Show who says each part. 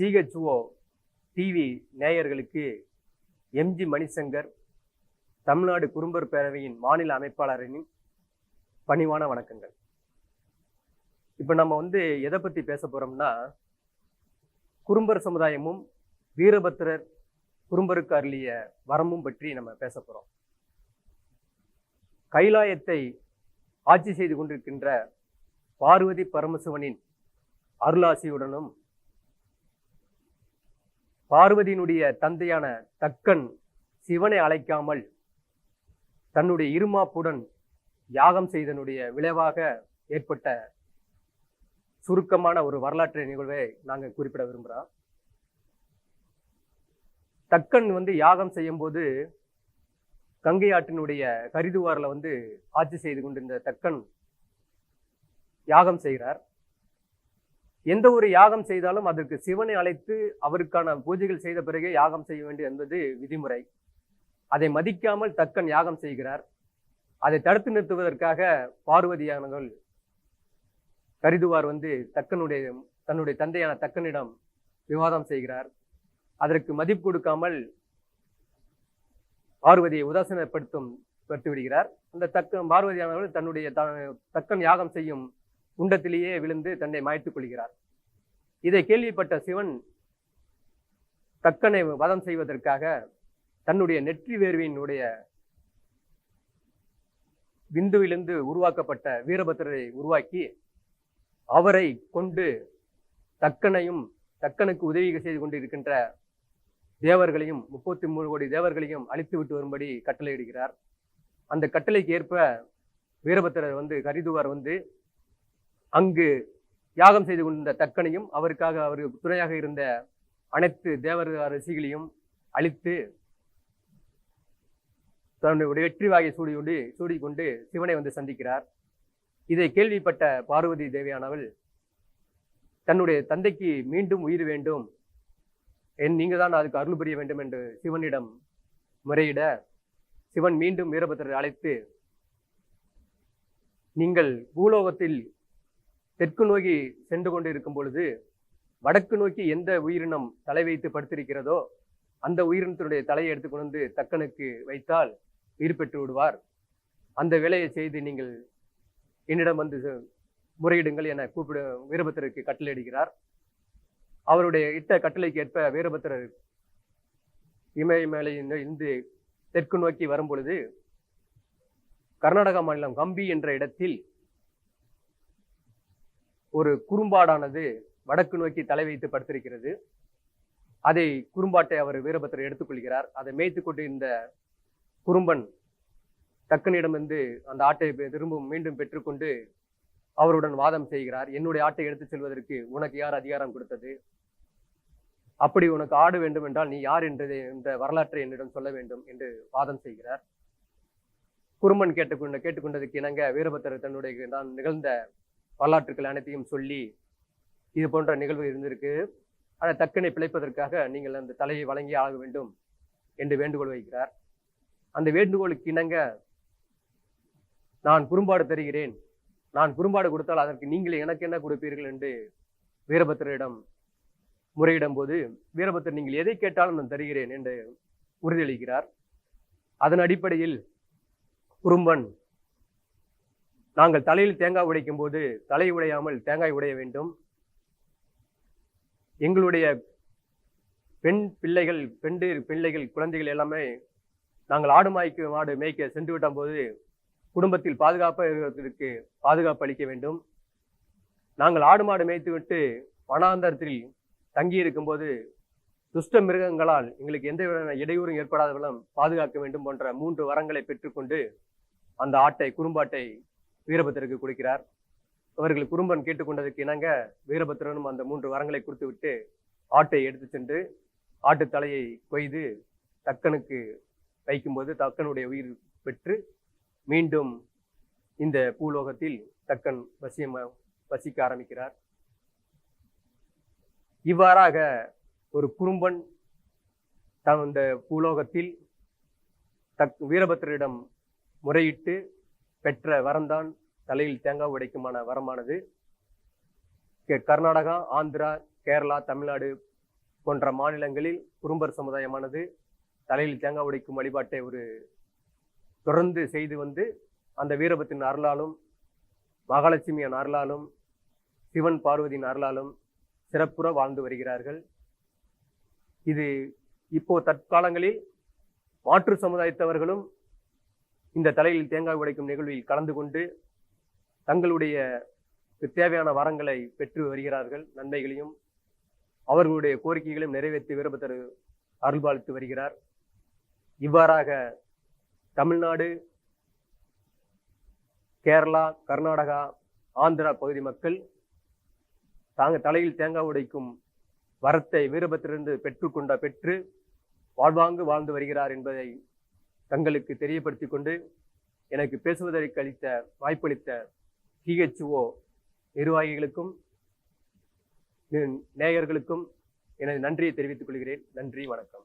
Speaker 1: CHO TV நேயர்களுக்கு MG Manishankar Tamil Nadu Kurumbar பேரவையின் மாநில அமைப்பாளரின் பணிவான வணக்கங்கள். இப்போ நம்ம வந்து எதை பற்றி பேச போகிறோம்னா குறும்பர் சமுதாயமும் வீரபத்திரர் குறும்பருக்கு அருளிய வரமும் பற்றி நம்ம பேச போகிறோம் கைலாயத்தை ஆட்சி செய்து கொண்டிருக்கின்ற பார்வதி பரமசிவனின் அருளாசியுடனும் பார்வதியினுடைய தந்தையான தக்கன் சிவனை அழைக்காமல் தன்னுடைய இருமாப்புடன் யாகம் செய்தனுடைய விளைவாக ஏற்பட்ட சுருக்கமான ஒரு வரலாற்று நிகழ்வை நாங்கள் குறிப்பிட விரும்புகிறோம் தக்கன் வந்து யாகம் செய்யும்போது கங்கை ஆற்றினுடைய கரிதுவாரில் வந்து ஆட்சி செய்து கொண்டிருந்த தக்கன் யாகம் செய்கிறார். எந்த ஒரு யாகம் செய்தாலும் அதற்கு சிவனை அழைத்து அவருக்கான பூஜைகள் செய்த பிறகே யாகம் செய்ய வேண்டும் என்பது விதிமுறை. அதை மதிக்காமல் தக்கன் யாகம் செய்கிறார். அதை தடுத்து நிறுத்துவதற்காக பார்வதியானவர்கள் கரிதுவார் வந்து தக்கனுடைய தன்னுடைய தந்தையான தக்கனிடம் விவாதம் செய்கிறார். அதற்கு மதிப்பு கொடுக்காமல் பார்வதியை உதாசீனப்படுத்தும் படுத்து விடுகிறார் அந்த தக்க பார்வதியானவர்கள் தன்னுடைய த- தக்கன் யாகம் செய்யும் குண்டத்திலேயே விழுந்து தன்னை மாய்த்துக் கொள்கிறார். இதை கேள்விப்பட்ட சிவன் தக்கனை வதம் செய்வதற்காக தன்னுடைய நெற்றி வேர்வியினுடைய விந்துவிலிருந்து உருவாக்கப்பட்ட வீரபத்திரரை உருவாக்கி அவரை கொண்டு தக்கனையும் தக்கனுக்கு உதவி செய்து கொண்டிருக்கின்ற தேவர்களையும் முப்பத்தி மூணு கோடி தேவர்களையும் அழித்து விட்டு வரும்படி கட்டளையிடுகிறார். அந்த கட்டளைக்கு ஏற்ப வீரபத்திரர் வந்து கரிதுவார் வந்து அங்கு யாகம் செய்து கொண்டிருந்த தக்கனையும் அவருக்காக அவருக்கு துணையாக இருந்த அனைத்து தேவர் ரசிகளையும் அழித்து தன்னுடைய வெற்றி வாகை சூடிக்கொண்டு சூடிக்கொண்டு சிவனை வந்து சந்திக்கிறார். இதை கேள்விப்பட்ட பார்வதி தேவியானவள் தன்னுடைய தந்தைக்கு மீண்டும் உயிர் வேண்டும் என் நீங்க தான் அதுக்கு அருள் புரிய வேண்டும் என்று சிவனிடம் முறையிட சிவன் மீண்டும் வீரபத்திரரை அழைத்து நீங்கள் பூலோகத்தில் தெற்கு நோக்கி சென்று கொண்டு இருக்கும் பொழுது வடக்கு நோக்கி எந்த உயிரினம் தலை வைத்து படுத்திருக்கிறதோ அந்த உயிரினத்தினுடைய தலையை எடுத்துக்கொண்டு வந்து தக்கனுக்கு வைத்தால் உயிர் பெற்று விடுவார். அந்த வேலையை செய்து நீங்கள் என்னிடம் வந்து முறையிடுங்கள் என கூப்பிட வீரபத்திரருக்கு கட்டளையிடுகிறார் அவருடைய இட்ட கட்டளைக்கு ஏற்ப வீரபத்திரர் இமய இருந்து தெற்கு நோக்கி வரும் பொழுது கர்நாடகா மாநிலம் கம்பி என்ற இடத்தில் ஒரு குறும்பாடானது வடக்கு நோக்கி தலை வைத்து படுத்திருக்கிறது. அதை குறும்பாட்டை அவர் வீரபத்திரர் எடுத்துக்கொள்கிறார். அதை மேய்த்து கொண்டிருந்த குறும்பன் தக்கனிடமிருந்து அந்த ஆட்டை திரும்பவும் மீண்டும் பெற்றுக்கொண்டு அவருடன் வாதம் செய்கிறார். என்னுடைய ஆட்டை எடுத்துச் செல்வதற்கு உனக்கு யார் அதிகாரம் கொடுத்தது? அப்படி உனக்கு ஆடு வேண்டும் என்றால் நீ யார் என்றதை இந்த வரலாற்றை என்னிடம் சொல்ல வேண்டும் என்று வாதம் செய்கிறார். குறும்பன் கேட்டுக்கொண்ட கேட்டுக்கொண்டதுக்கு இணங்க வீரபத்திரர் தன்னுடைய நான் நிகழ்ந்த வரலாற்றுக்கள் அனைத்தையும் சொல்லி இது போன்ற நிகழ்வு இருந்திருக்கு. ஆனால் தக்கனை பிழைப்பதற்காக நீங்கள் அந்த தலையை வழங்கி ஆக வேண்டும் என்று வேண்டுகோள் வைக்கிறார். அந்த வேண்டுகோளுக்கு இணங்க நான் குறும்பாடு தருகிறேன். நான் குறும்பாடு கொடுத்தால் அதற்கு நீங்கள் எனக்கு என்ன கொடுப்பீர்கள் என்று வீரபத்திரரிடம் முறையிடும் போது வீரபத்திரர் நீங்கள் எதை கேட்டாலும் நான் தருகிறேன் என்று உறுதியளிக்கிறார். அதன் அடிப்படையில் குறும்பன் நாங்கள் தலையில் தேங்காய் உடைக்கும் போது தலை உடையாமல் தேங்காய் உடைய வேண்டும். எங்களுடைய பெண் பிள்ளைகள் பெண்டீர் பிள்ளைகள் குழந்தைகள் எல்லாமே நாங்கள் ஆடு மாய்க்கு மாடு மேய்க்க சென்று விட்ட போது குடும்பத்தில் பாதுகாப்பாக இருக்கிறதுக்கு பாதுகாப்பு அளிக்க வேண்டும். நாங்கள் ஆடு மாடு மேய்த்து விட்டு வனாந்தரத்தில் தங்கி இருக்கும்போது துஷ்ட மிருகங்களால் எங்களுக்கு எந்த விதமான இடையூறும் ஏற்படாதவர்களும் பாதுகாக்க வேண்டும் போன்ற மூன்று வரங்களை பெற்றுக்கொண்டு அந்த ஆட்டை குறும்பாட்டை வீரபத்திரருக்கு கொடுக்கிறார். அவர்கள் குறும்பன் கேட்டுக்கொண்டதற்கு இணங்க வீரபத்திரனும் அந்த மூன்று வரங்களை கொடுத்துவிட்டு ஆட்டை எடுத்து சென்று ஆட்டு தலையை கொய்து தக்கனுக்கு வைக்கும்போது தக்கனுடைய உயிர் பெற்று மீண்டும் இந்த பூலோகத்தில் தக்கன் வசியம் வசிக்க ஆரம்பிக்கிறார். இவ்வாறாக ஒரு குறும்பன் தன் இந்த பூலோகத்தில் தக் வீரபத்திரரிடம் முறையிட்டு பெற்ற வரம்தான் தலையில் தேங்காய் உடைக்குமான வரமானது. கர்நாடகா ஆந்திரா கேரளா தமிழ்நாடு போன்ற மாநிலங்களில் குறும்பர் சமுதாயமானது தலையில் தேங்காய் உடைக்கும் வழிபாட்டை ஒரு தொடர்ந்து செய்து வந்து அந்த வீரபத்தின் அருளாலும் மகாலட்சுமியின் அருளாலும் சிவன் பார்வதியின் அருளாலும் சிறப்புற வாழ்ந்து வருகிறார்கள். இது இப்போ தற்காலங்களில் மாற்று சமுதாயத்தவர்களும் இந்த தலையில் தேங்காய் உடைக்கும் நிகழ்வில் கலந்து கொண்டு தங்களுடைய தேவையான வரங்களை பெற்று வருகிறார்கள். நன்மைகளையும் அவர்களுடைய கோரிக்கைகளையும் நிறைவேற்றி வீரபத்தர் அருள்பாலித்து வருகிறார். இவ்வாறாக தமிழ்நாடு கேரளா கர்நாடகா ஆந்திரா பகுதி மக்கள் தாங்க தலையில் தேங்காய் உடைக்கும் வரத்தை வீரபத்திலிருந்து பெற்றுக்கொண்ட பெற்று வாழ்வாங்கு வாழ்ந்து வருகிறார் என்பதை தங்களுக்கு தெரியப்படுத்தி கொண்டு எனக்கு பேசுவதற்கு அளித்த வாய்ப்பளித்த டிஹெச்ஓ நிர்வாகிகளுக்கும் நேயர்களுக்கும் எனது நன்றியை தெரிவித்துக் கொள்கிறேன். நன்றி வணக்கம்.